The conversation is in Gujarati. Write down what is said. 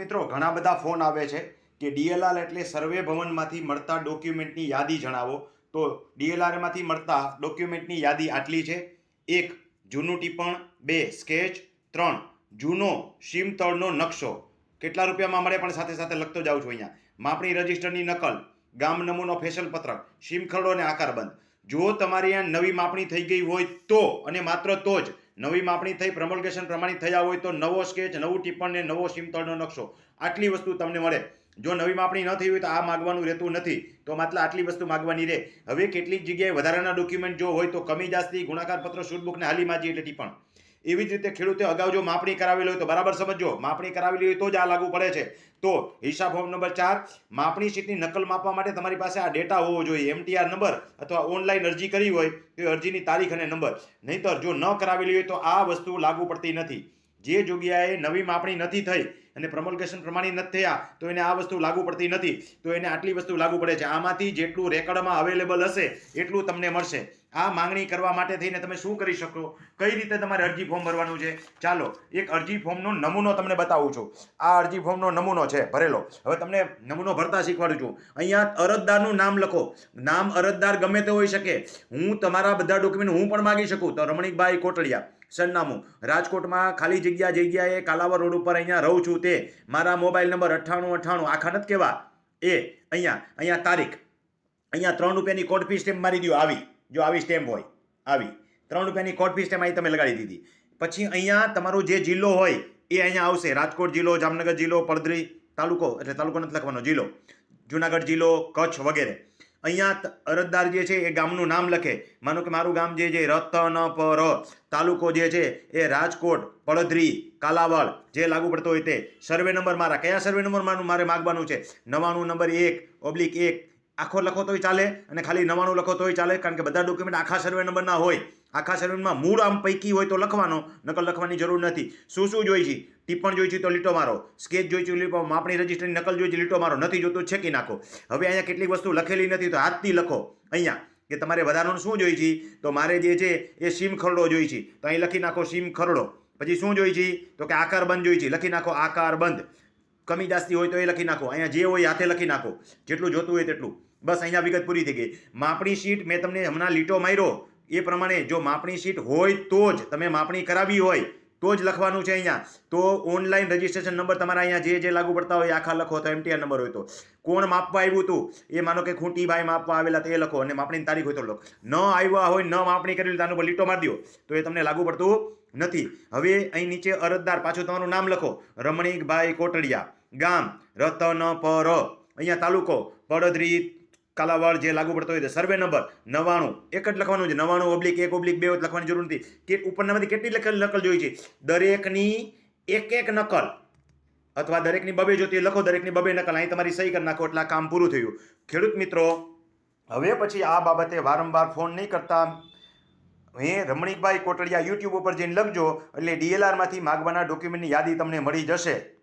મિત્રો, ઘણા બધા ફોન આવે છે કે ડીએલઆર એટલે સર્વે ભવનમાંથી મળતા ડોક્યુમેન્ટની યાદી જણાવો. તો ડીએલઆરમાંથી મળતા ડોક્યુમેન્ટની યાદી આટલી છે. એક, જૂનું ટિપ્પણ. બે, સ્કેચ. ત્રણ, જૂનો સીમતળનો નકશો. કેટલા રૂપિયામાં મળે પણ સાથે સાથે લખતો જાઉં છું અહીંયા. માપણી રજિસ્ટરની નકલ, ગામ નમૂનો ફેશન પત્રક, સીમ ખરડો અને આકારબંધ જો તમારી આ નવી માપણી થઈ ગઈ હોય તો, અને માત્ર તો જ નવી માપણી થઈ, પ્રમોલ્ગેશન પ્રમાણિત થયા હોય તો નવો સ્કેચ નવું ટિપ્પણ ને નવો સીમતળનો નકશો. આટલી વસ્તુ તમને મળે. જો નવી માપણી ન થઈ હોય તો આ માગવાનું રહેતું નથી. તો માત્ર આટલી વસ્તુ માગવાની રહે. હવે કેટલીક જગ્યાએ વધારાના ડોક્યુમેન્ટ જો હોય તો કમી, જાસ્તી, ગુણાકાર પત્ર શુટબુક ને હાલી માજી એટલે ટિપ્પણ. એવી જ રીતે ખેડૂતે અગાઉ જો માપણી કરાવેલી હોય તો બરાબર સમજો માપણી કરાવેલી હોય તો જ આ લાગુ પડે છે. તો હિસાબ ફોર્મ નંબર ચાર, માપણી શીટની નકલ માપવા માટે તમારી પાસે આ ડેટા હોવો જોઈએ. એમટીઆર નંબર અથવા ઓનલાઈન અરજી કરી હોય તો અરજીની તારીખ અને નંબર નહીંતર જો ન કરાવેલી હોય તો આ વસ્તુ લાગુ પડતી નથી. જે જગ્યાએ નવી માપણી નથી થઈ અને પ્રમોલ્ગેશન પ્રમાણિત નથી થયા, તો એને આ વસ્તુ લાગુ પડતી નથી. તો એને આટલી વસ્તુ લાગુ પડે છે. આમાંથી જેટલું રેકર્ડમાં અવેલેબલ હશે, એટલું તમને મળશે. આ માંગણી કરવા માટે થઈને તમે શું કરી શકો? કઈ રીતે તમારે અરજી ફોર્મ ભરવાનું છે? ચાલો, એક અરજી ફોર્મનો નમૂનો તમને બતાવું છું. આ અરજી ફોર્મનો નમૂનો છે. ભરેલો. હવે તમને નમૂનો ભરતા શીખવાડું છું. અહીંયા અરજદારનું નામ લખો. નામ અરજદાર ગમે તે હોઈ શકે. હું તમારા બધા ડોક્યુમેન્ટ હું પણ માગી શકું. તો રમણીકભાઈ કોટડિયા. સરનામું. રાજકોટમાં ખાલી જગ્યા જગ્યાએ કાલાવર રોડ ઉપર અહીંયા રહું છું તે. મારા મોબાઈલ નંબર અઠ્ઠાણું અઠ્ઠાણું. આખા નથી કેવા? એ, અહીંયા અહીંયા તારીખ. અહીંયા ત્રણ રૂપિયાની કોટ ફી સ્ટેમ્પ મારી દો આવી. જો આવી સ્ટેમ્પ હોય, આવી. ત્રણ રૂપિયાની કોટ ફી સ્ટેમ્પ અહીં તમે લગાડી દીધી. પછી અહીંયા તમારો જે જિલ્લો હોય, એ અહીંયા આવશે. રાજકોટ જિલ્લો, જામનગર જિલ્લો પડદરી તાલુકો, એટલે તાલુકો નથી લખવાનો, જિલ્લો. જુનાગઢ જિલ્લો, કચ્છ વગેરે. અહીંયા અરજદાર જે છે એ ગામનું નામ લખે. માનો કે મારું ગામ જે છે રતનપર તાલુકો જે છે એ રાજકોટ, પડધરી, કાલાવાડ જે લાગુ પડતો હોય તે. સર્વે નંબર મારા, કયા સર્વે નંબર મારું, મારે માગવાનું છે? નવાણું નંબર એક, ઓબ્લિક એક આખો લખો તોય ચાલે અને ખાલી નવાણું લખો તોય ચાલે, કારણ કે બધા ડોક્યુમેન્ટ આખા સર્વે નંબરના હોય. આખા સર્વેમાં મૂળ આમ પૈકી હોય તો લખવાનો નકલ લખવાની જરૂર નથી. શું શું જોઈએ છે? ટિપ્પણ જોઈ છે તો લીટો મારો. સ્કેચ જોઈ છે લીટો, માપણી રજિસ્ટરની નકલ જોઈ છે, લીટો મારો. નથી જોતું, છેકી નાખો. હવે અહીંયા કેટલીક વસ્તુ લખેલી નથી તો હાથથી લખો. અહીંયા, કે તમારે વધારાનું શું જોઈએ છે? તો મારે જે છે એ સીમ ખરડો જોઈએ છે. તો અહીં લખી નાખો સીમ ખરડો. પછી શું જોઈએ છે? તો કે આકાર બંધ જોઈએ છે. લખી નાખો આકાર બંધ. કમી જાસ્તી હોય તો એ લખી નાખો. અહીંયા જે હોય હાથે લખી નાખો. જેટલું જોતું હોય તેટલું. બસ અહીંયા વિગત પૂરી થઈ ગઈ. માપણી શીટ મેં તમને હમણાં લીટો માર્યો. એ પ્રમાણે જો માપણી શીટ હોય તો જ તમે માપણી કરાવી હોય તો જ લખવાનું છે અહીંયા. તો ઓનલાઈન રજિસ્ટ્રેશન નંબર તમારા અહીંયા જે જે લાગુ પડતા હોય આખા લખો, તો એમટીઆર નંબર હોય તો. કોણ માપવા આવ્યું હતું? એ માનો કે ખૂંટી ભાઈ માપવા આવેલા તે લખો અને માપણીની તારીખ હોય તો લખો. ન આવ્યા હોય, ન માપણી કરેલી તો આનું પર લીટો મારી દો. તો એ તમને લાગુ પડતું નથી. હવે અહીં નીચે અરજદાર પાછું તમારું નામ લખો. રમણીકભાઈ કોટડિયા. ગામ રતનપર. અહીંયા તાલુકો પડદરી કાલાવાડ જે લાગુ પડતો હોય તે સર્વે નંબર નવાણું એક જ લખવાનું છે. નવાણું ઓબ્લિક એક ઓબ્લિક બે લખવાની જરૂર નથી. કે ઉપરનામાંથી કેટલી લખેલ, નકલ જોઈએ છે? દરેકની એક એક નકલ. અથવા દરેકની બબે જોતી લખો, દરેકની બબે નકલ. અહીં તમારી સહી કરી નાખો એટલે કામ પૂરું થયું. ખેડૂત મિત્રો, હવે પછી આ બાબતે વારંવાર ફોન નહીં કરતા. હે, રમણીકભાઈ કોટડિયા યુટ્યુબ ઉપર જઈને લખજો. એટલે ડીએલઆરમાંથી માગવાના ડોક્યુમેન્ટની યાદી તમને મળી જશે.